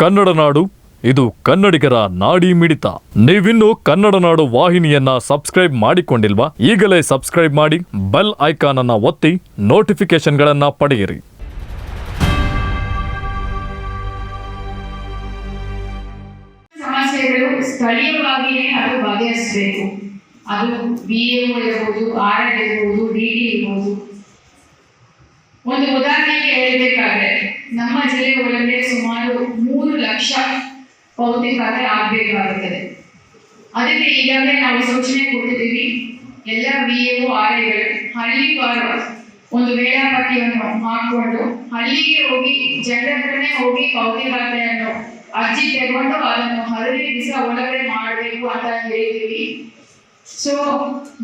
ಕನ್ನಡ ನಾಡು, ಇದು ಕನ್ನಡಿಗರ ನಾಡಿ ಮಿಡಿತ. ನೀವಿನ್ನು ಕನ್ನಡ ನಾಡು ವಾಹಿನಿಯನ್ನ ಸಬ್ಸ್ಕ್ರೈಬ್ ಮಾಡಿಕೊಂಡಿಲ್ವಾ? ಈಗಲೇ ಸಬ್ಸ್ಕ್ರೈಬ್ ಮಾಡಿ, ಬೆಲ್ ಐಕಾನ್ ಅನ್ನ ಒತ್ತಿ ನೋಟಿಫಿಕೇಶನ್ಗಳನ್ನ ಪಡೆಯಿರಿ. ಸ್ಥಳೀಯವಾಗಿಯೇ ಅದು ಬಗೆಹರಿಸಬೇಕು. ಅದು ಬಿ ಇರಬಹುದು ಆರ್ ಎಲ್ ಇರಬಹುದು ಡಿ ಡಿ ಇರ್ಬೋದು. ಒಂದು ಉದಾಹರಣೆಗೆ ಹೇಳಬೇಕಾದ್ರೆ ನಮ್ಮ ಜಿಲ್ಲೆ ಒಳಗೆ ಸುಮಾರು ಮೂರು ಲಕ್ಷ ಪೌತಿ ಖಾತೆ ಆಗ್ಬೇಕಾಗುತ್ತದೆ. ಅದಕ್ಕೆ ಈಗಾಗಲೇ ನಾವು ಸೂಚನೆ ಕೊಟ್ಟಿದ್ದೀವಿ, ಎಲ್ಲ ಬಿ ಎ ಐಗಳು ಹಳ್ಳಿ ಬಾರ ಒಂದು ವೇಳಾಪಟ್ಟಿಯನ್ನು ಮಾಡಿಕೊಂಡು ಹಳ್ಳಿಗೆ ಹೋಗಿ ಜನರ ಹತ್ರನೇ ಹೋಗಿ ಪೌತಿ ಖಾತೆಯನ್ನು ಅರ್ಜಿ ತಗೊಂಡು ಅದನ್ನು ಹದಿನೈದು ದಿವಸ ಒಳಗಡೆ ಮಾಡಬೇಕು ಅಂತ ಹೇಳಿದ್ದೀವಿ. ಸೊ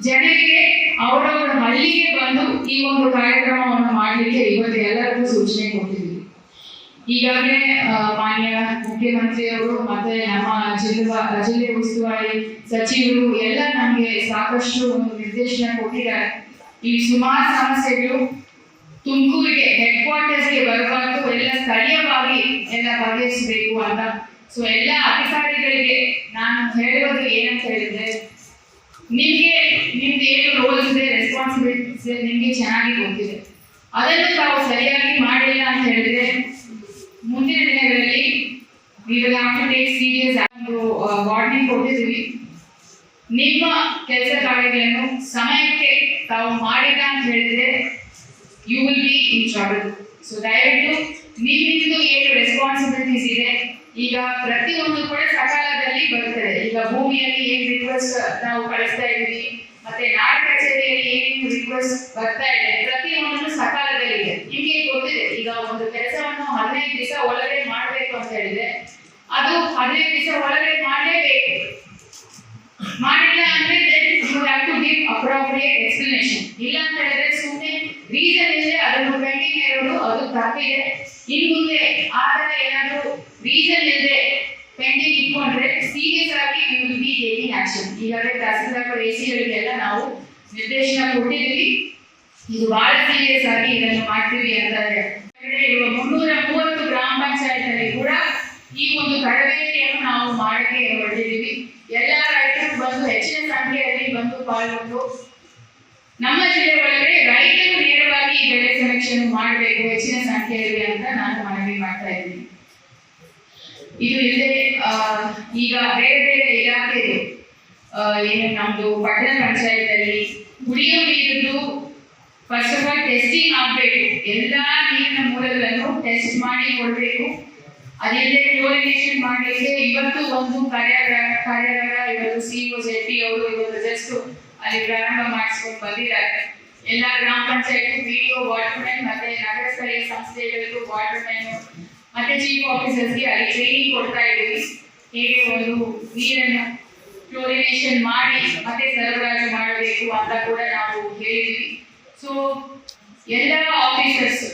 ಜನರಿಗೆ ಅವರವರ ಹಳ್ಳಿಗೆ ಬಂದು ಈ ಒಂದು ಕಾರ್ಯಕ್ರಮವನ್ನು ಮಾಡಲಿಕ್ಕೆ ಇವತ್ತು ಎಲ್ಲರಿಗೂ ಸೂಚನೆ ಕೊಟ್ಟಿದ್ದೀವಿ. ಈಗಾಗಲೇ ಮಾನ್ಯ ಮುಖ್ಯಮಂತ್ರಿಯವರು ಮತ್ತೆ ನಮ್ಮ ಜಿಲ್ಲಾ, ಜಿಲ್ಲೆ ಉಸ್ತುವಾರಿ ಸಚಿವರು ಎಲ್ಲ ನಮಗೆ ಸಾಕಷ್ಟು ಒಂದು ನಿರ್ದೇಶನ ಕೊಟ್ಟಿದ್ದಾರೆ. ಈ ಸುಮಾರು ಸಮಸ್ಯೆಗಳು ತುಮಕೂರಿಗೆ ಹೆಡ್ ಕ್ವಾರ್ಟರ್ಸ್ಗೆ ಬರಬಾರ್ದು, ಎಲ್ಲ ಸ್ಥಳೀಯವಾಗಿ ಎಲ್ಲ ಬಗೆಹರಿಸಬೇಕು ಅಂತ. ಸೊ ಎಲ್ಲ ಅಧಿಕಾರಿಗಳಿಗೆ ನಾನು ಹೇಳೋದು ಏನಂತ ಹೇಳಿದ್ರೆ, ನಿಮಗೆ, ನಿಮ್ದು ಏನು ರೋಲ್ಸ್ ಇದೆ ರೆಸ್ಪಾನ್ಸಿಬಿಲಿಟೀಸ್ ನಿಮಗೆ ಚೆನ್ನಾಗಿ ಗೊತ್ತಿದೆ. ಅದನ್ನು ತಾವು ಸರಿಯಾಗಿ ಮಾಡಿಲ್ಲ ಅಂತ ಹೇಳಿದ್ರೆ ಮುಂದಿನ ದಿನಗಳಲ್ಲಿ ವಿವಿಧ to take serious ಒಂದು ಕೊಟ್ಟಿದ್ದೀವಿ ನಿಮ್ಮ ಕೆಲಸ ಕಾರ್ಯಗಳನ್ನು ಸಮಯಕ್ಕೆ ತಾವು ಮಾಡಿಲ್ಲ ಅಂತ ಹೇಳಿದ್ರೆ you will be in trouble so ದಯವಿಟ್ಟು ನಿಮ್ಮಿಂದು ಏನು ರೆಸ್ಪಾನ್ಸಿಬಿಲಿಟೀಸ್ ಇದೆ, ಈಗ ಪ್ರತಿಯೊಂದು ಕೂಡ ಸಕಾಲದಲ್ಲಿ ಬರುತ್ತದೆ. ಈಗ ಭೂಮಿಯಲ್ಲಿ ಏನು ರಿಕ್ವೆಸ್ಟ್ ನಾವು ಕಳಿಸ್ತಾ ಇದ್ದೀವಿ, ಮತ್ತೆ ನಾಡ ಕಚೇರಿಯಲ್ಲಿ ಏನೇನು ರಿಕ್ವೆಸ್ಟ್ ಬರ್ತಾ ಇದೆ ಪ್ರತಿಯೊಂದು ಸಕಾಲದಲ್ಲಿ ಇದೆ ನಿಮ್ಗೆ ಗೊತ್ತಿದೆ ಈಗ ಒಂದು ಕೆಲಸವನ್ನು ಹದಿನೈದು ದಿವಸ ಒಳಗಡೆ ಮಾಡ್ಬೇಕು ಅಂತ ಹೇಳಿದ್ರೆ ಅದು ಹದಿನೈದು ದಿವಸ ಒಳಗಡೆ ಮಾಡಲೇಬೇಕು ಮಾಡಿಲ್ಲ ಅಂದ್ರೆ you have to give appropriate explanation ಇಲ್ಲ ಅಂತ ಹೇಳಿದ್ರೆ ಸುಮ್ಮನೆ ರೀಸನ್ ಇದೆ ಅದನ್ನು ಪೆಂಡಿಂಗ್ ಇರೋದು ಅದು ತಪ್ಪಿದೆ ಇನ್ ಮುಂದೆ ಆ ಏನಾದರೂ ರೀಸನ್ ಇದೆ ಪೆಂಡಿಂಗ್ ಇಟ್ಕೊಂಡ್ರೆ ಸೀರಿಯಸ್ ಆಗಿ you will be taking action ಈಗಾಗಲೇ ತಹಸೀಲ್ದಾರ್ ಎ ಗಳಿಗೆಲ್ಲ ನಾವು ನಿರ್ದೇಶನ ಕೊಟ್ಟಿದ್ದೀವಿ. ಇದು ಬಹಳ ಸೀರಿಯಸ್ ಆಗಿ ಇದನ್ನು ಮಾಡ್ತೀವಿ ಅಂತ ಇರುವ ಮುನ್ನೂರ ಮೂವತ್ತು ಗ್ರಾಮ ಪಂಚಾಯತ್ ಅಲ್ಲಿ ಕೂಡ ಈ ಒಂದು ತರಬೇತಿಯನ್ನು ನಾವು ಮಾಡಕ್ಕೆ ಹೊರಟಿದ್ದೀವಿ ಎಲ್ಲ ರೈತರು ಬಂದು ಹೆಚ್ಚಿನ ಸಂಖ್ಯೆಯಲ್ಲಿ ಬಂದು ಪಾಲ್ಗೊಂಡು ನಮ್ಮ ಜಿಲ್ಲೆ ಒಳಗಡೆ ರೈತರು ನೇರವಾಗಿ ಬೆಳೆ ಸಮೀಕ್ಷೆಯನ್ನು ಮಾಡಬೇಕು ಹೆಚ್ಚಿನ ಸಂಖ್ಯೆಯಲ್ಲಿ ಅಂತ ನಾನು ಮನವಿ ಮಾಡ್ತಾ ಇದ್ದೀನಿ. ಇದು ಇಲ್ಲದೆ ಈಗ ಬೇರೆ ಬೇರೆ ಇಲಾಖೆಗೆ ಆ, ಏನು ನಮ್ದು ಪಟ್ಟಣ ಪಂಚಾಯತ್ ಅಲ್ಲಿ ಕುಡಿಯೋ ನೀರಿದ್ದು ಫಸ್ಟ್ ಆಫ್ ಆಲ್ ಟೆಸ್ಟಿಂಗ್ ಆಗಬೇಕು. ಎಲ್ಲಾ ನೀರಿನ ಮೂಲಗಳನ್ನು ಟೆಸ್ಟ್ ಮಾಡಿ ಕೊಡಬೇಕು. ಅದಿಲ್ಲದೆ ಕ್ಲೋರಿನೇಷನ್ ಮಾಡಲಿಕ್ಕೆ ಇವತ್ತು ಒಂದು ಕಾರ್ಯಾಗಾರ ಕಾರ್ಯಾಗಾರ, ಇವತ್ತು ಸಿ ಒ ಜೆಡ್ ಪಿ ಅವರು ಇವತ್ತು ಜಸ್ಟ್ ಅಲ್ಲಿ ಪ್ರಾರಂಭ ಮಾಡಿಸ್ಕೊಂಡು ಬಂದಿದ್ದಾರೆ. ಎಲ್ಲ ಗ್ರಾಮ ಪಂಚಾಯತ್ ಬಿಡಿಒ ವಾಟರ್ಮ್ಯಾನ್ ಮತ್ತೆ ನಗರ ಸ್ಥಳೀಯ ಸಂಸ್ಥೆಗಳಿಗೂ ವಾಟರ್ಮ್ಯಾನ್ ಮತ್ತೆ ಚೀಫ್ ಆಫೀಸರ್ಸ್ಗೆ ಅಲ್ಲಿ ಟ್ರೈನಿಂಗ್ ಕೊಡ್ತಾ ಇದ್ದೀವಿ. ಹೇಗೆ ಒಂದು ನೀರನ್ನು ಕ್ಲೋರಿನೇಷನ್ ಮಾಡಿ ಮತ್ತೆ ಸರಬರಾಜು ಮಾಡಬೇಕು ಅಂತ ಕೂಡ ನಾವು ಹೇಳಿದ್ದೀವಿ. ಸೊ ಎಲ್ಲ officers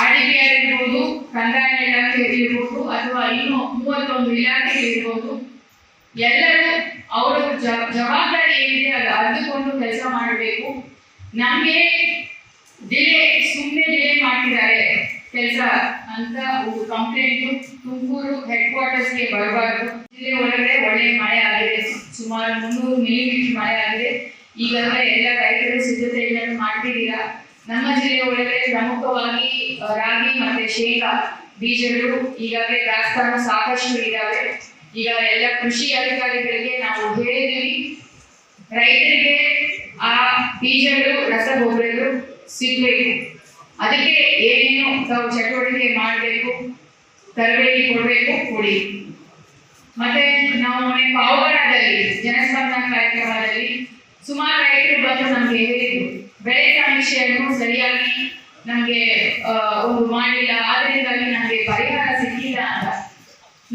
R D P R ಇರ್ಬೋದು ಕಂದಾಯ ಇಲಾಖೆ ಇರ್ಬೋದು ಅಥವಾ ಇನ್ನು ಮೂವತ್ತೊಂದು ಇಲಾಖೆ ಇರ್ಬೋದು, ಎಲ್ಲರೂ ಅವರ ಜವಾಬ್ದಾರಿ ಏನಿದೆ ಅದು ಅರಿತುಕೊಂಡು ಕೆಲಸ ಮಾಡಬೇಕು. ನಮಗೆ ಡಿಲೇ ಸುಮ್ಮನೆ ಡಿಲೇ ಮಾಡ್ತಿದ್ದಾರೆ ಕೆಲಸ ಅಂತ ಒಂದು ಕಂಪ್ಲೇಂಟು ತುಮಕೂರು ಹೆಡ್ ಕ್ವಾರ್ಟರ್ಸ್ಗೆ ಬರಬಾರ್ದು. ಜಿಲ್ಲೆ ಒಳಗಡೆ ಒಳ್ಳೆ ಮಳೆ ಆಗಿದೆ, ಸುಮಾರು ಮುನ್ನೂರು ಮಿಲಿಮೀಟರ್ ಮಳೆ ಆಗಿದೆ. ಈಗಾಗಲೇ ಎಲ್ಲ ರೈತರು ಸಿದ್ಧತೆಗಳನ್ನು ಮಾಡ್ತಿದ್ದೀರಾ? ನಮ್ಮ ಜಿಲ್ಲೆಯ ಒಳಗಡೆ ಪ್ರಮುಖವಾಗಿ ರಾಗಿ ಮತ್ತೆ ಶೇಂಗಾ ಬೀಜಗಳು ಈಗಾಗಲೇ ದಾಸ್ತಾನು ಸಾಕಷ್ಟು ಇದ್ದಾವೆ ಈಗ ಎಲ್ಲ ಕೃಷಿ ಅಧಿಕಾರಿಗಳಿಗೆ ನಾವು ಹೇಳಿದ್ದೀವಿ. ರೈತರಿಗೆ ಆ ಬೀಜಗಳು ರಸಗೊಬ್ಬರಗಳು ಸಿಗ್ಬೇಕು. ಅದಕ್ಕೆ ಏನೇನು ತಾವು ಚಟುವಟಿಕೆ ಮಾಡಬೇಕು, ತರಬೇತಿ ಕೊಡಬೇಕು, ಕೊಡಿ. ಮತ್ತೆ ನಾವು ಮೊನ್ನೆ ಪಾವಗಡದಲ್ಲಿ, ಜನಸ್ಪಂದನ ಕಾರ್ಯಕ್ರಮದಲ್ಲಿ ಸುಮಾರು ರೈತರು ಬಂದು ನಮಗೆ ಹೇಳಿದ್ರು. ಬೆಳೆ ಸಮೀಕ್ಷೆಯನ್ನು ಸರಿಯಾಗಿ ನಮಗೆ ಒಂದು ಮಾಡಿಲ್ಲ. ಆದ್ರಿಂದಾಗಿ ನಮಗೆ ಪರಿಹಾರ ಸಿಕ್ಕಿಲ್ಲ ಅಂತ.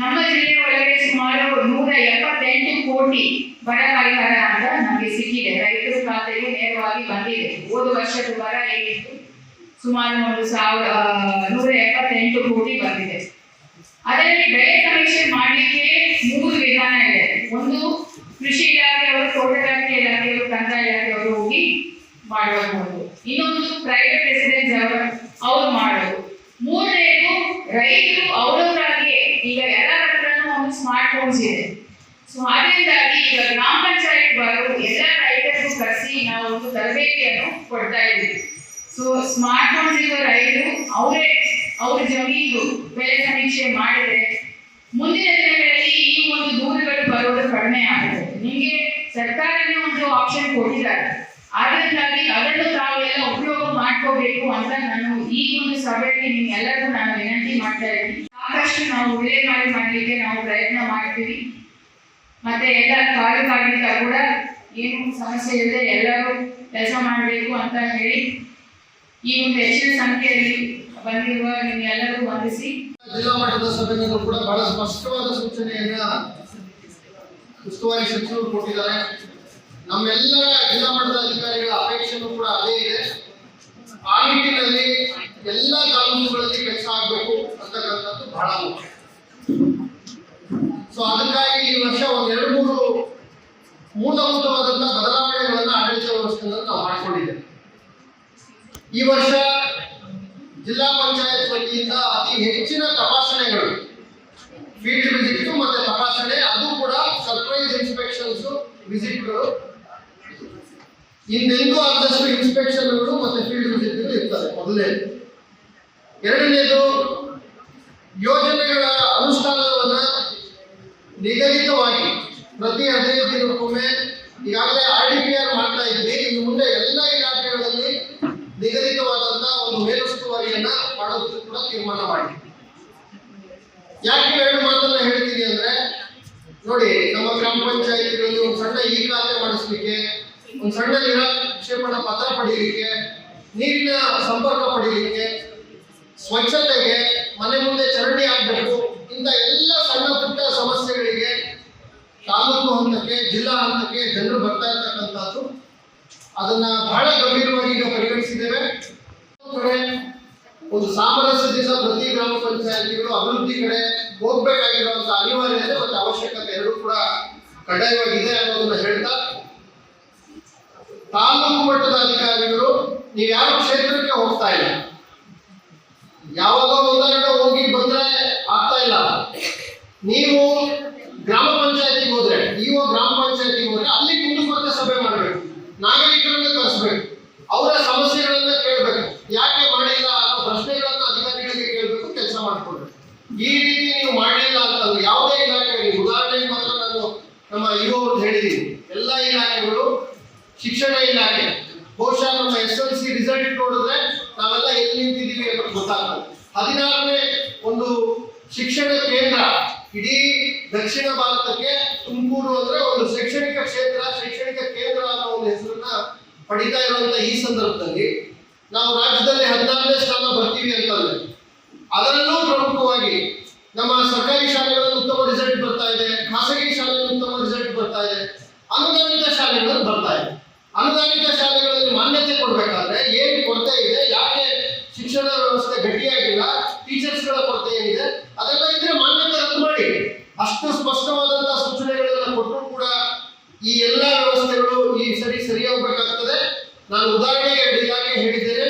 ನಮ್ಮ ಜಿಲ್ಲೆ ಒಳಗೆ ಸುಮಾರು ನೂರ ಎಪ್ಪತ್ತೆಂಟು ಕೋಟಿ ಬರ ಪರಿಹಾರ ಅಂತ ನಮಗೆ ಸಿಕ್ಕಿದೆ. ರೈತರ ಖಾತೆಗೆ ನೇರವಾಗಿ ಬಂದಿದೆ. ಹೋದ ವರ್ಷದ ಬರ ಏನಿತ್ತು? ಸುಮಾರು ಒಂದು ಸಾವಿರ ನೂರ ಎಪ್ಪತ್ತೆಂಟು ಕೋಟಿ ಬಂದಿದೆ. ಅದರಲ್ಲಿ ಬೆಳೆ ಸಮೀಕ್ಷೆ ಮಾಡಲಿಕ್ಕೆ ಮೂರು ವಿಧಾನ ಇದೆ. ಒಂದು ಕೃಷಿ ಇಲಾಖೆಯವರು ತೋಟಗಾರಿಕೆ ಇಲಾಖೆಯವರು ಕಂದಾಯ ಇಲಾಖೆಯವರು ಹೋಗಿ ಮಾಡಬಹುದು. ಇನ್ನೊಂದು ಪ್ರೈವೇಟ್ ರೆಸಿಡೆನ್ಸ್ ಅವರು ಅವ್ರು ಮಾಡೋದು. ಮೂರನೇದು, ರೈತರು ಅವರವರಾಗಿ ಸ್ಮಾರ್ಟ್ ಫೋನ್ಸ್ ಇದೆ. ಸೊ ಅದರಿಂದಾಗಿ ಈಗ ಗ್ರಾಮ ಪಂಚಾಯತ್ ಬರೋ ಎಲ್ಲ ರೈತರಿಗೂ ಕರೆಸಿ ನಾವು ಒಂದು ತರಬೇತಿಯನ್ನು ಕೊಡ್ತಾ ಇದ್ದೀವಿ. ಸೊ ಸ್ಮಾರ್ಟ್ ಫೋನ್ಸ್ ಇರುವ ರೈತರು ಅವರೇ, ಅವ್ರ ಜಮೀನು ಬೆಳೆ ಸಮೀಕ್ಷೆ ಮಾಡಿದರೆ ಮುಂದಿನ ದಿನಗಳಲ್ಲಿ ಈ ಒಂದು ದೂರುಗಳು ಬರೋದು ಕಡಿಮೆ ಆಗುತ್ತೆ. ನಿಮಗೆ ಸರ್ಕಾರನೇ ಒಂದು ಆಪ್ಷನ್ ಕೊಟ್ಟಿದ್ದಾರೆ. ಅದರಿಂದಾಗಿ ಅದನ್ನು ತಾವೆಲ್ಲ ಉಪಯೋಗ ಮಾಡ್ಕೋಬೇಕು ಅಂತ ನಾನು ಈ ಒಂದು ಸಭೆಯಲ್ಲಿ ನಿಮ್ಗೆಲ್ಲರಿಗೂ ನಾನು ವಿನಂತಿ ಮಾಡ್ತಾ ಇದ್ದೀನಿ. ಸಾಕಷ್ಟು ನಾವು ವಿಲೇವಾರಿ ಮಾಡಲಿಕ್ಕೆ ನಾವು ಪ್ರಯತ್ನ ಮಾಡ್ತೀವಿ. ಮತ್ತೆ ಎಲ್ಲ ಕಾಡು ಕಾರ್ಮಿಕ ಕೂಡ ಏನು ಸಮಸ್ಯೆ ಇಲ್ಲದೆ ಎಲ್ಲರೂ ಕೆಲಸ ಮಾಡಬೇಕು ಅಂತ ಹೇಳಿ ಈ ಒಂದು ಹೆಚ್ಚಿನ ಸಂಖ್ಯೆಯಲ್ಲಿ ಬಂದಿರುವ ನಿಮ್ಗೆಲ್ಲರಿಗೂ ವಂದಿಸಿ. ಜಿಲ್ಲಾ ಮಟ್ಟದ ಸಭೆಗಳು ಕೂಡ ಬಹಳ ಸ್ಪಷ್ಟವಾದ ಸೂಚನೆಯನ್ನ ಉಸ್ತುವಾರಿ ಸಚಿವರು ಕೊಟ್ಟಿದ್ದಾರೆ. ನಮ್ಮೆಲ್ಲರ ಜಿಲ್ಲಾ ಮಟ್ಟದ ಅಧಿಕಾರಿಗಳ ಅಪೇಕ್ಷೆನೂ ಕೂಡ ಅದೇ ಇದೆ. ಆ ನಿಟ್ಟಿನಲ್ಲಿ ಎಲ್ಲ ಕಾನೂನುಗಳಲ್ಲಿ ಕೆಲಸ ಆಗಬೇಕು ಅಂತಕ್ಕಂಥದ್ದು ಬಹಳ ಮುಖ್ಯ. ಸೊ ಅದಕ್ಕಾಗಿ ಈ ವರ್ಷ ಒಂದ್ ಎರಡು ಮೂರು ಮೂಲಭೂತವಾದಂತಹ ಬದಲಾವಣೆಗಳನ್ನ ಆಡಳಿತ ವ್ಯವಸ್ಥೆಯಿಂದ ನಾವು ಮಾಡಿಕೊಂಡಿದ್ದೇವೆ. ಈ ವರ್ಷ ಜಿಲ್ಲಾ ಪಂಚಾಯತ್ ವತಿಯಿಂದ ಅತಿ ಹೆಚ್ಚಿನ ತಪಾಸಣೆಗಳು ಫೀಲ್ಡ್ ವಿಸಿಟ್ ಮತ್ತೆ ತಪಾಸಣೆ, ಅದು ಕೂಡ ಸರ್ಪ್ರೈಸ್ ಇನ್ಸ್ಪೆಕ್ಷನ್ಸ್ ವಿಸಿಟ್ಗಳು ಹಿಂದೆಂದೂ ಆದಷ್ಟು ಇನ್ಸ್ಪೆಕ್ಷನ್ಗಳು ಮತ್ತೆ ಫೀಲ್ಡ್ ವಿಸಿಟ್ಗಳು ಇರ್ತದೆ ಮೊದಲನೇದು ಎರಡನೇದು, ಯೋಜನೆಗಳ ಅನುಷ್ಠಾನವನ್ನ ನಿಗದಿತವಾಗಿ ಪ್ರತಿ ಹದಿನೈದು ದಿನಕ್ಕೊಮ್ಮೆ ಈಗಾಗಲೇ ಆರ್ ಡಿ ಪಿ ಆರ್ ಮಾಡ್ತಾ ಇದ್ವಿ. ಇನ್ನು ಮುಂದೆ ಎಲ್ಲ ಇಲಾಖೆಗಳಲ್ಲಿ ನಿಗದಿತವಾದಂತಹ ಒಂದು ಮೇಲುಸ್ತುವಾರಿಯನ್ನ ಮಾಡೋದಕ್ಕೆ ಕೂಡ ತೀರ್ಮಾನ ಮಾಡಿ ಯಾಕೆ ಎರಡು ಮಾತನ್ನ ಹೇಳ್ತೀನಿ ಅಂದ್ರೆ ನೋಡಿ ನಮ್ಮ ಗ್ರಾಮ ಪಂಚಾಯತಿಗಳಲ್ಲಿ ಒಂದು ಸಣ್ಣ ಇ ಖಾತೆ ಮಾಡಿಸ್ಲಿಕ್ಕೆ ಸಣ್ಣ ನಿರಾಕ್ಷೇಪಣ ಪತ್ರ ಪಡೀಲಿಕ್ಕೆ ನೀರಿನ ಸಂಪರ್ಕ ಪಡೀಲಿಕ್ಕೆ ಸ್ವಚ್ಛತೆಗೆ ಮನೆ ಮುಂದೆ ಚರಂಡಿ ಆಗಬೇಕು ಇಂಥ ಎಲ್ಲ ಸಣ್ಣ ಪುಟ್ಟ ಸಮಸ್ಯೆಗಳಿಗೆ ತಾಲೂಕು ಹಂತಕ್ಕೆ, ಜಿಲ್ಲಾ ಹಂತಕ್ಕೆ ಜನರು ಬರ್ತಾ ಇರ್ತಕ್ಕಂಥದ್ದು. ಅದನ್ನ ಬಹಳ ಗಂಭೀರವಾಗಿ ಈಗ ಪರಿಗಣಿಸಿದ್ದೇವೆ. ಒಂದು ಸಾಮರಸ್ಯದಿಂದ ಪ್ರತಿ ಗ್ರಾಮ ಪಂಚಾಯತಿಗಳು, ಅಭಿವೃದ್ಧಿ ಕಡೆ ಹೋಗ್ಬೇಕಾಗಿರುವಂತಹ ಅನಿವಾರ್ಯತೆ ಮತ್ತು ಅವಶ್ಯಕತೆ ಎರಡೂ ಕೂಡ ಕಡ್ಡಾಯವಾಗಿದೆ ಅನ್ನೋದನ್ನ ಹೇಳ್ತಾ ತಾಲೂಕು ಮಟ್ಟದ ಅಧಿಕಾರಿಗಳು, ನೀವು ಯಾವ ಕ್ಷೇತ್ರಕ್ಕೆ ಹೋಗ್ತಾ ಇಲ್ಲ? ಯಾವಾಗ ಒಂದೆರಡು ಹೋಗಿ ಬಂದ್ರೆ ಆಗ್ತಾ ಇಲ್ಲ. ನೀವು ಗ್ರಾಮ ಪಂಚಾಯತಿಗೆ ಹೋದ್ರೆ ಇವ ಗ್ರಾಮ ಪಂಚಾಯತಿಗೆ ಹೋದ್ರೆ ಅಲ್ಲಿ ಕುಂದುಕೊರತೆ ಸಭೆ ಮಾಡಬೇಕು ನಾಗರಿಕರನ್ನ ಕರೆಸ್ಬೇಕು ಅವರ ಸಮಸ್ಯೆಗಳನ್ನ ಕೇಳಬೇಕು ಯಾಕೆ ಮಾಡಿಲ್ಲ ಅನ್ನೋ ಪ್ರಶ್ನೆಗಳನ್ನ ಅಧಿಕಾರಿಗಳಿಗೆ ಕೇಳಬೇಕು ಕೆಲಸ ಮಾಡ್ಕೊಳ್ಬೇಕು ಈ ರೀತಿ ನೀವು ಮಾಡಲಿಲ್ಲ ಅಂತಂದ್ರೆ ಯಾವುದೇ ಇಲಾಖೆ ನೀವು ಉದಾಹರಣೆಗೆ ಮಾತ್ರ ನಾನು ನಮ್ಮ ಇರೋ ಹೇಳಿದ್ದೀನಿ ಎಲ್ಲ ಇಲಾಖೆಗಳು ಶಿಕ್ಷಣ ಇಲಾಖೆ ಬಹುಶಃ ನಮ್ಮ ಎಸ್ ಎಲ್ ಸಿ ರಿಸಲ್ಟ್ ನೋಡಿದ್ರೆ ನಾವೆಲ್ಲ ಎಲ್ಲಿ ನಿಂತಿದ್ದೀವಿ ಅನ್ನೋದು ಗೊತ್ತಾಗ್ತದೆ ಹದಿನಾರನೇ ಒಂದು ಶಿಕ್ಷಣ ಕೇಂದ್ರ, ಇಡೀ ದಕ್ಷಿಣ ಭಾರತಕ್ಕೆ ತುಮಕೂರು ಅಂದ್ರೆ ಒಂದು ಶೈಕ್ಷಣಿಕ ಕ್ಷೇತ್ರ, ಶೈಕ್ಷಣಿಕ ಕೇಂದ್ರ ಅನ್ನೋ ಒಂದು ಹೆಸರನ್ನ ಪಡಿತಾ ಇರುವಂತ ಈ ಸಂದರ್ಭದಲ್ಲಿ ನಾವು ರಾಜ್ಯದಲ್ಲಿ ಹದಿನಾರನೇ ಸ್ಥಾನ ಬರ್ತೀವಿ ಅಂತಂದ್ರೆ, ಅದರಲ್ಲೂ ಪ್ರಮುಖವಾಗಿ ನಮ್ಮ ಸರ್ಕಾರಿ ಶಾಲೆಗಳಲ್ಲಿ ಉತ್ತಮ ರಿಸಲ್ಟ್ ಬರ್ತಾ ಇದೆ, ಖಾಸಗಿ ಶಾಲೆಗಳಲ್ಲಿ ಉತ್ತಮ ರಿಸಲ್ಟ್ ಬರ್ತಾ ಇದೆ, ಅನುದಾನಿತ ಶಾಲೆಗಳಲ್ಲಿ ಬರ್ತಾ ಇದೆ. ಅನುದಾನಿತ ಶಾಲೆಗಳಲ್ಲಿ ಮಾನ್ಯತೆ ಕೊಡಬೇಕಾದ್ರೆ ಏನು ಕೊರತೆ ಇದೆ ಯಾಕೆ ಶಿಕ್ಷಣ ವ್ಯವಸ್ಥೆ ಗಟ್ಟಿಯಾಗಿಲ್ಲ ಟೀಚರ್ಸ್ಗಳ ಕೊರತೆ ಏನಿದೆ ಅದೆಲ್ಲ ಇದ್ರೆ ಮಾನ್ಯತೆ ರದ್ದು ಮಾಡಿ ಅಷ್ಟು ಸ್ಪಷ್ಟವಾದಂತಹ ಸೂಚನೆಗಳನ್ನ ಕೊಟ್ಟರು ಕೂಡ ಈ ಎಲ್ಲ ವ್ಯವಸ್ಥೆಗಳು ಈ ಸರಿ ಸರಿ ಹೋಗ್ಬೇಕಾಗ್ತದೆ ನಾನು ಉದಾಹರಣೆಗೆ ಎರಡು ಹೇಳಿದ್ದೇನೆ.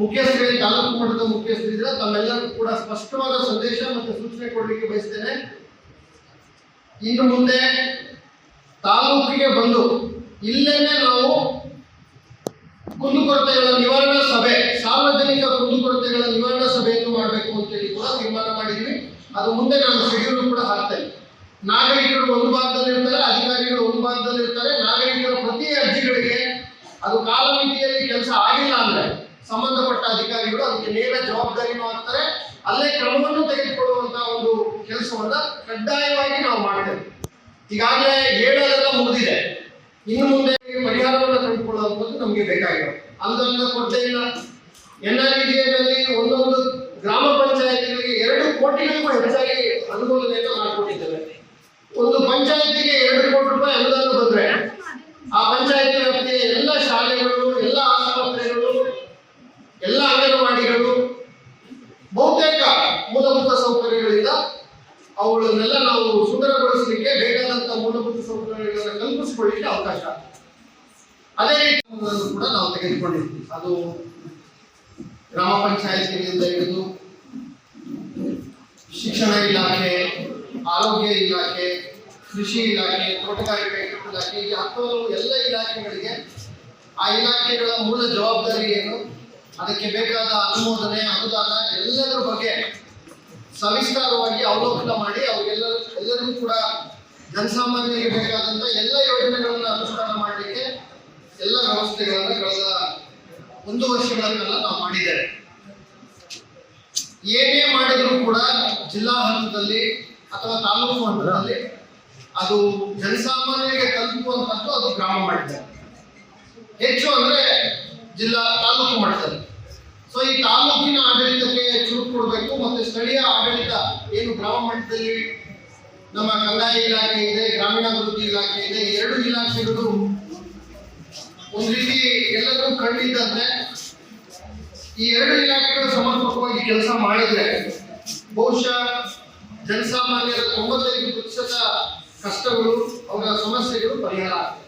ಮುಖ್ಯಸ್ಥರಿಗೆ, ತಾಲೂಕು ಮಟ್ಟದ ಮುಖ್ಯಸ್ಥರಿದ್ರೆ ತಮ್ಮೆಲ್ಲರೂ ಕೂಡ ಸ್ಪಷ್ಟವಾದ ಸಂದೇಶ ಮತ್ತು ಸೂಚನೆ ಕೊಡಲಿಕ್ಕೆ ಬಯಸ್ತೇನೆ. ಇನ್ನು ಮುಂದೆ ತಾಲೂಕಿಗೆ ಬಂದು ಇಲ್ಲೇನೆ ನಾವು ಕುಂದುಕೊರತೆಗಳ ನಿವಾರಣಾ ಸಭೆ, ಸಾರ್ವಜನಿಕ ಕುಂದುಕೊರತೆಗಳ ನಿವಾರಣಾ ಸಭೆಯನ್ನು ಮಾಡಬೇಕು ಅಂತೇಳಿ ಕೂಡ ತೀರ್ಮಾನ ಮಾಡಿದ್ವಿ ಅದು ಮುಂದೆ ನಾನು ಶೆಡ್ಯೂಲ್ ಕೂಡ ಹಾಕ್ತೇನೆ. ನಾಗರಿಕರು ಒಂದು ಭಾಗದಲ್ಲಿ ಇರ್ತಾರೆ ನಾಗರಿಕರ ಪ್ರತಿ ಅರ್ಜಿಗಳಿಗೆ ಅದು ಕಾಲಮಿತಿಯಲ್ಲಿ ಕೆಲಸ ಆಗಿಲ್ಲ ಅಂದ್ರೆ ಸಂಬಂಧಪಟ್ಟ ಅಧಿಕಾರಿಗಳು ಅದಕ್ಕೆ ನೇರ ಜವಾಬ್ದಾರಿನೂ ಆಗ್ತಾರೆ ಅಲ್ಲೇ ಕ್ರಮವನ್ನು ತೆಗೆದುಕೊಳ್ಳುವಂತಹ ಒಂದು ಕೆಲಸವನ್ನ ಕಡ್ಡಾಯವಾಗಿ ನಾವು ಮಾಡ್ತೇವೆ. ಈಗಾಗಲೇ ಹೇಳೋದೆಲ್ಲ ಮುಗಿದಿದೆ. ಇನ್ನು ಮುಂದೆ ಪರಿಹಾರವನ್ನು ಕಂಡುಕೊಳ್ಳುವಂಥದ್ದು ನಮಗೆ ಬೇಕಾಗಿದೆ. ಅಂದ್ರೆ ಕೊರತೆ ಇಲ್ಲ. ಎನ್ ಆರ್ ಒಂದೊಂದು ಗ್ರಾಮ ಪಂಚಾಯತ್ಗಳಿಗೆ ಎರಡು ಕೋಟಿಗಳಿಗೂ ಹೆಚ್ಚಾಗಿ ಅನುಮೋದನೆಯನ್ನು ಮಾಡಿಕೊಟ್ಟಿದ್ದೇವೆ. ಒಂದು ಪಂಚಾಯತಿಗೆ ಎರಡು ಕೋಟಿ ರೂಪಾಯಿ ಅನುದಾನ ಬಂದ್ರೆ ಆ ಪಂಚಾಯತಿ ವ್ಯಾಪ್ತಿಯ ಎಲ್ಲ ಶಾಲೆಗಳು, ಎಲ್ಲ ಆಸ್ಪತ್ರೆಗಳು, ಎಲ್ಲ ಅಂಗನವಾಡಿಗಳು, ಬಹುತೇಕ ಮೂಲಭೂತ ಸೌಕರ್ಯಗಳಿಂದ ಅವುಗಳನ್ನೆಲ್ಲ ನಾವು ಸುಂದರಗೊಳಿಸಲಿಕ್ಕೆ ಬೇಕಾದಂತ ಮೂಲಭೂತ ಸೌಕರ್ಯಗಳನ್ನು ಕಲ್ಪಿಸಿಕೊಳ್ಳಿಕ್ಕೆ ಅವಕಾಶ ಅದೇ ರೀತಿ ಕೂಡ ನಾವು ತೆಗೆದುಕೊಂಡಿದ್ವಿ ಅದು ಗ್ರಾಮ ಪಂಚಾಯತಿಯಿಂದ ಹಿಡಿದು ಶಿಕ್ಷಣ ಇಲಾಖೆ ಆರೋಗ್ಯ ಇಲಾಖೆ, ಕೃಷಿ ಇಲಾಖೆ, ತೋಟಗಾರಿಕೆ ಇಲಾಖೆ, ಈ ಹತ್ತು ಎಲ್ಲ ಇಲಾಖೆಗಳಿಗೆ ಆ ಇಲಾಖೆಗಳ ಮೂಲ ಜವಾಬ್ದಾರಿ ಏನು ಅದಕ್ಕೆ ಬೇಕಾದ ಅನುಮೋದನೆ, ಅನುದಾನ ಎಲ್ಲದರ ಬಗ್ಗೆ ಸವಿಸ್ತಾರವಾಗಿ ಅವಲೋಕನ ಮಾಡಿ ಅವರಿಗೆಲ್ಲ ಎಲ್ಲರಿಗೂ ಕೂಡ ಜನಸಾಮಾನ್ಯರಿಗೆ ಬೇಕಾದಂಥ ಎಲ್ಲ ಯೋಜನೆಗಳನ್ನು ಅನುಷ್ಠಾನ ಮಾಡಲಿಕ್ಕೆ ಎಲ್ಲ ವ್ಯವಸ್ಥೆಗಳನ್ನು ಕಳೆದ ಒಂದು ವರ್ಷಗಳನ್ನೆಲ್ಲ ನಾವು ಮಾಡಿದ್ದೇವೆ. ಏನೇ ಮಾಡಿದರೂ ಕೂಡ ಜಿಲ್ಲಾ ಹಂತದಲ್ಲಿ ಅಥವಾ ತಾಲೂಕು ಹಂತದಲ್ಲಿ ಅದು. ಜನಸಾಮಾನ್ಯರಿಗೆ ತಲುಪುವಂತದ್ದು ಅದು ಗ್ರಾಮ ಮಟ್ಟದಲ್ಲಿ ಹೆಚ್ಚು ಅಂದ್ರೆ ಜಿಲ್ಲಾ ತಾಲೂಕು ಮಟ್ಟದಲ್ಲಿ. ಸೊ ಈ ತಾಲೂಕಿನ ಆಡಳಿತಕ್ಕೆ ಚುರುಕು ಕೊಡಬೇಕು ಮತ್ತೆ ಸ್ಥಳೀಯ ಆಡಳಿತ ಏನು ಗ್ರಾಮ ಮಟ್ಟದಲ್ಲಿ ನಮ್ಮ ಕಂದಾಯ ಇಲಾಖೆ ಇದೆ, ಗ್ರಾಮೀಣಾಭಿವೃದ್ಧಿ ಇಲಾಖೆ ಇದೆ ಎರಡು ಇಲಾಖೆಗಳು ಒಂದು ರೀತಿ ಎಲ್ಲರೂ ಕಂಡಿದ್ದಂತೆ ಈ ಎರಡು ಇಲಾಖೆಗಳು ಸಮರ್ಪಕವಾಗಿ ಕೆಲಸ ಮಾಡಿದ್ರೆ ಬಹುಶಃ ಜನಸಾಮಾನ್ಯರ ತೊಂಬತ್ತೈದು ಪ್ರತಿಶತ ಕಷ್ಟಗಳು ಅವರ ಸಮಸ್ಯೆಗಳು ಪರಿಹಾರ ಆಗ್ತದೆ